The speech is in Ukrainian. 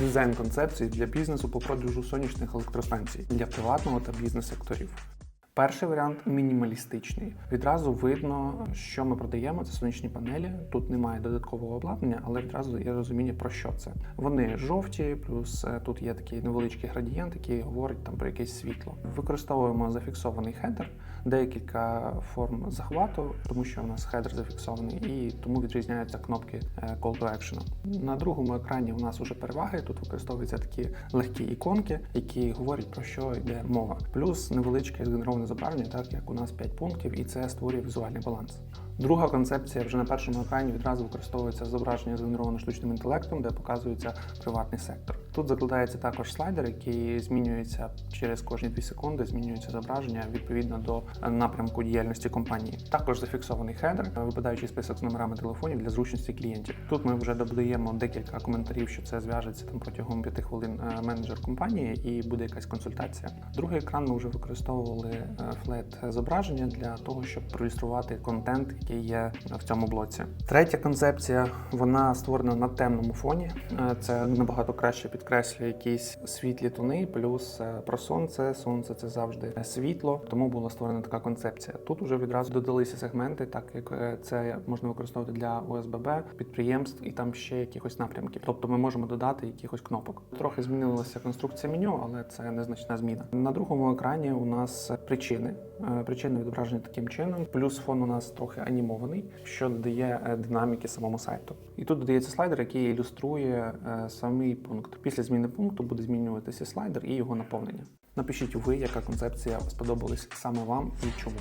Дизайн концепції для бізнесу по продажу сонячних електростанцій для приватного та бізнес-секторів. Перший варіант мінімалістичний. Відразу видно, що ми продаємо. Це сонячні панелі. Тут немає додаткового обладнання, але відразу є розуміння про що це. Вони жовті, плюс е, тут є такий невеличкий градієнт, який говорить там про якесь світло. Використовуємо зафіксований хедер, декілька форм захвату, тому що у нас хедер зафіксований, і тому відрізняються кнопки е, Call to Action. На другому екрані у нас уже переваги. Тут використовуються такі легкі іконки, які говорять про що йде мова. Плюс невеличке згенероване зображення, так як у нас 5 пунктів, і це створює візуальний баланс. Друга концепція вже на першому екрані відразу використовується зображення згенероване штучним інтелектом, де показується приватний сектор. Тут закладається також слайдер, який змінюється через кожні 2 секунди, змінюється зображення відповідно до напрямку діяльності компанії. Також зафіксований хедер, випадаючий список з номерами телефонів для зручності клієнтів. Тут ми вже додаємо декілька коментарів, що це зв'яжеться там протягом 5 хвилин е, менеджер компанії і буде якась консультація. Другий екран ми вже використовували е, флет зображення для того, щоб проілюструвати контент, який є в цьому блоці. Третя концепція вона створена на темному фоні. Е, Це набагато краще підкреслює якісь світлі тони, плюс е, про сонце. Сонце це завжди світло, тому була створена така концепція. Тут вже відразу додалися сегменти, так як е, це можна використовувати для ОСББ, підприємств і там ще якихось напрямків. Тобто ми можемо додати якихось кнопок. Трохи змінилася конструкція меню, але це незначна зміна. На другому екрані у нас причини. Е, Причини відображені таким чином. Плюс фон у нас трохи анімований, що додає е, динаміки самому сайту. І тут додається слайдер, який ілюструє е, самий пункт. Після зміни пункту буде змінюватися слайдер і його наповнення. Напишіть ви, яка концепція сподобалась саме вам і чому.